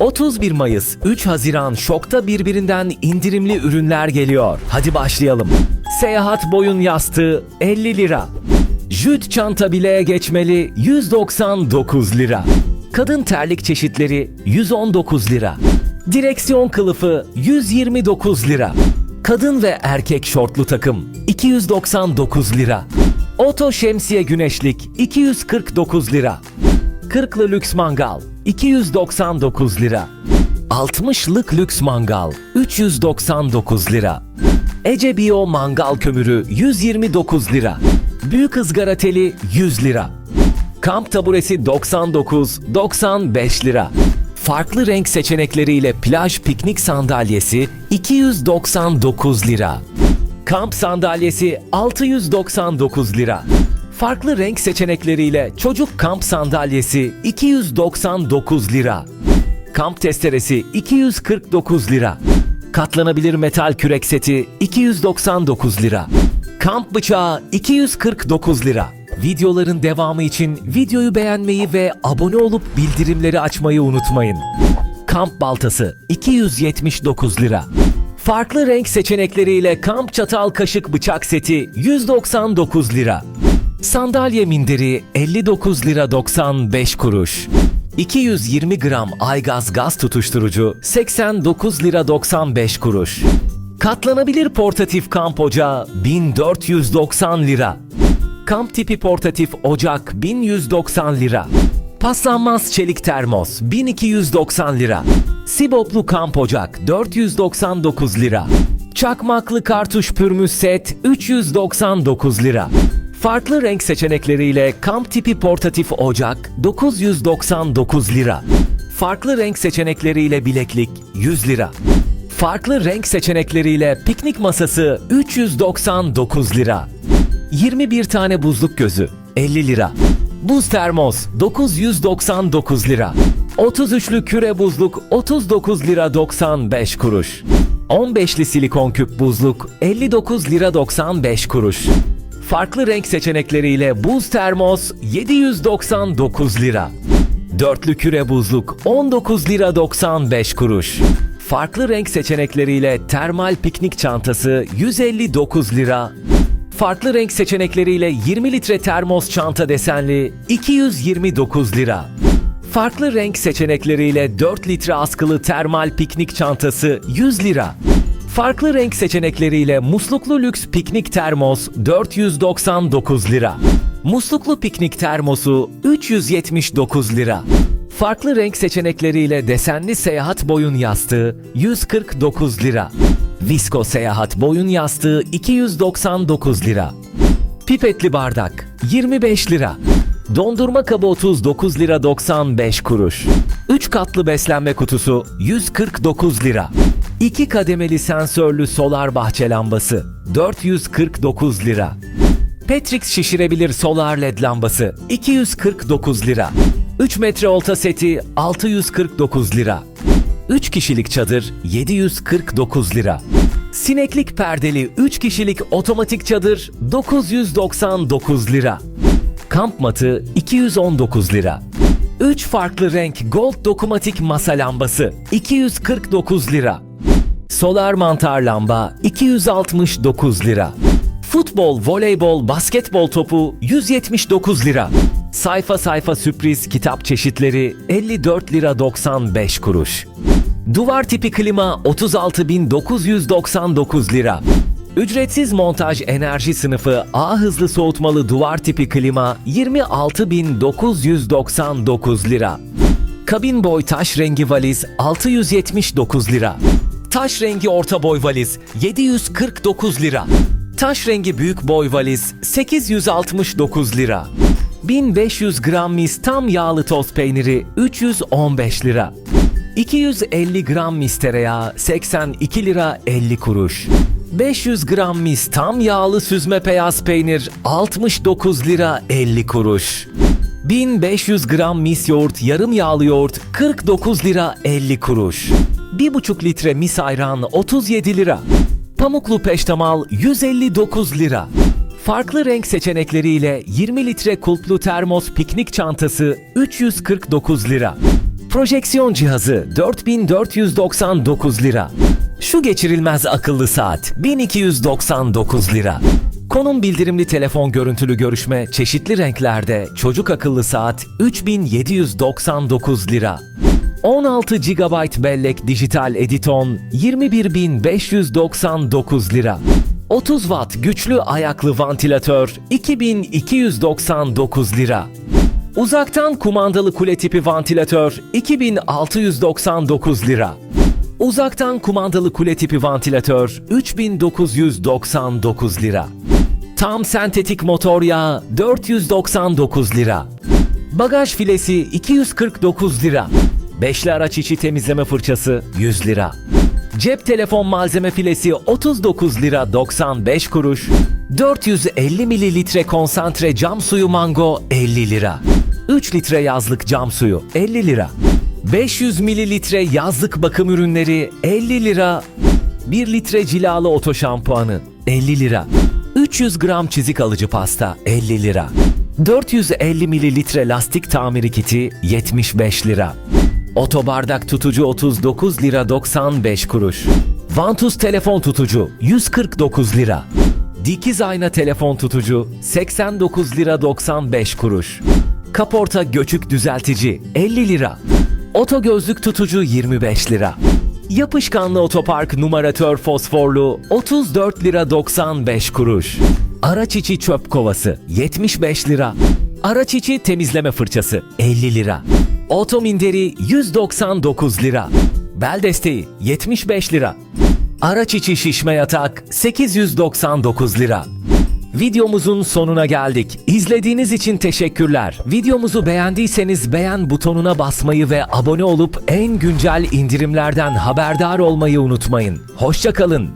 31 Mayıs 3 Haziran şokta birbirinden indirimli ürünler geliyor. Hadi başlayalım. Seyahat boyun yastığı 50 lira. Jüt çanta bileğe geçmeli 199 lira. Kadın terlik çeşitleri 119 lira. Direksiyon kılıfı 129 lira. Kadın ve erkek şortlu takım 299 lira. Oto şemsiye güneşlik 249 lira. Kırklı lüks mangal 299 lira. 60'lık lüks mangal 399 lira. Ece Bio mangal kömürü 129 lira. Büyük ızgara teli 100 lira. Kamp taburesi 99 95 lira. Farklı renk seçenekleriyle plaj piknik sandalyesi 299 lira. Kamp sandalyesi 699 lira. Farklı renk seçenekleriyle çocuk kamp sandalyesi 299 lira. Kamp testeresi 249 lira. Katlanabilir metal kürek seti 299 lira. Kamp bıçağı 249 lira. Videoların devamı için videoyu beğenmeyi ve abone olup bildirimleri açmayı unutmayın. Kamp baltası 279 lira. Farklı renk seçenekleriyle kamp çatal kaşık bıçak seti 199 lira. Sandalye minderi 59 lira 95 kuruş. 220 gram aygaz gaz tutuşturucu 89 lira 95 kuruş. Katlanabilir portatif kamp ocağı 1490 lira. Kamp tipi portatif ocak 1190 lira. Paslanmaz çelik termos 1290 lira. Siboplu kamp ocak 499 lira. Çakmaklı kartuş pürmüz set 399 lira. Farklı renk seçenekleriyle kamp tipi portatif ocak 999 lira. Farklı renk seçenekleriyle bileklik 100 lira. Farklı renk seçenekleriyle piknik masası 399 lira. 21 tane buzluk gözü 50 lira. Buz termos 999 lira. 33'lü küre buzluk 39 lira 95 kuruş. 15'li silikon küp buzluk 59 lira 95 kuruş. Farklı renk seçenekleriyle buz termos 799 lira. Dörtlü küre buzluk 19 lira 95 kuruş. Farklı renk seçenekleriyle termal piknik çantası 159 lira. Farklı renk seçenekleriyle 20 litre termos çanta desenli 229 lira. Farklı renk seçenekleriyle 4 litre askılı termal piknik çantası 100 lira. Farklı renk seçenekleriyle musluklu lüks piknik termos 499 lira. Musluklu piknik termosu 379 lira. Farklı renk seçenekleriyle desenli seyahat boyun yastığı 149 lira. Visko seyahat boyun yastığı 299 lira. Pipetli bardak 25 lira. Dondurma kabı 39 lira 95 kuruş. 3 katlı beslenme kutusu 149 lira. 2 kademeli sensörlü solar bahçe lambası 449 lira. Petrix şişirebilir solar led lambası 249 lira. 3 metre olta seti 649 lira. 3 kişilik çadır 749 lira. Sineklik perdeli 3 kişilik otomatik çadır 999 lira. Kamp matı 219 lira. 3 farklı renk gold dokumatik masa lambası 249 lira. Solar mantar lamba 269 lira. Futbol, voleybol, basketbol topu 179 lira. Sayfa sayfa sürpriz kitap çeşitleri 54 lira 95 kuruş. Duvar tipi klima 36.999 lira. Ücretsiz montaj enerji sınıfı A hızlı soğutmalı duvar tipi klima 26.999 lira. Kabin boy taş rengi valiz 679 lira. Taş rengi orta boy valiz 749 lira. Taş rengi büyük boy valiz 869 lira. 1500 gram mis tam yağlı toz peyniri 315 lira. 250 gram mis tereyağı 82 lira 50 kuruş. 500 gram mis tam yağlı süzme beyaz peynir 69 lira 50 kuruş. 1500 gram mis yoğurt yarım yağlı yoğurt 49 lira 50 kuruş. 1,5 litre mis ayran 37 lira. Pamuklu peştemal 159 lira. Farklı renk seçenekleriyle 20 litre kulplu termos piknik çantası 349 lira. Projeksiyon cihazı 4499 lira. Şu geçirilmez akıllı saat 1299 lira. Konum bildirimli telefon görüntülü görüşme çeşitli renklerde çocuk akıllı saat 3799 lira. 16 GB bellek dijital editon 21599 lira. 30 watt güçlü ayaklı vantilatör 2299 lira. Uzaktan kumandalı kule tipi vantilatör 2699 lira. Uzaktan kumandalı kule tipi vantilatör 3999 lira. Tam sentetik motor yağı 499 lira. Bagaj filesi 249 lira. Beşli araç içi temizleme fırçası 100 lira. Cep telefon malzeme filesi 39 lira 95 kuruş. 450 mililitre konsantre cam suyu mango 50 lira. 3 litre yazlık cam suyu 50 lira. 500 mililitre yazlık bakım ürünleri 50 lira. 1 litre cilalı oto şampuanı 50 lira. 300 gram çizik alıcı pasta 50 lira. 450 mililitre lastik tamiri kiti 75 lira. Otobardak tutucu 39 lira 95 kuruş. Vantus telefon tutucu 149 lira. Dikiz ayna telefon tutucu 89 lira 95 kuruş. Kaporta göçük düzeltici 50 lira. Oto gözlük tutucu 25 lira. Yapışkanlı otopark numaratör fosforlu 34 lira 95 kuruş. Araç içi çöp kovası 75 lira. Araç içi temizleme fırçası 50 lira. Oto minderi 199 lira. Bel desteği 75 lira. Araç içi şişme yatak 899 lira. Videomuzun sonuna geldik. İzlediğiniz için teşekkürler. Videomuzu beğendiyseniz beğen butonuna basmayı ve abone olup en güncel indirimlerden haberdar olmayı unutmayın. Hoşçakalın.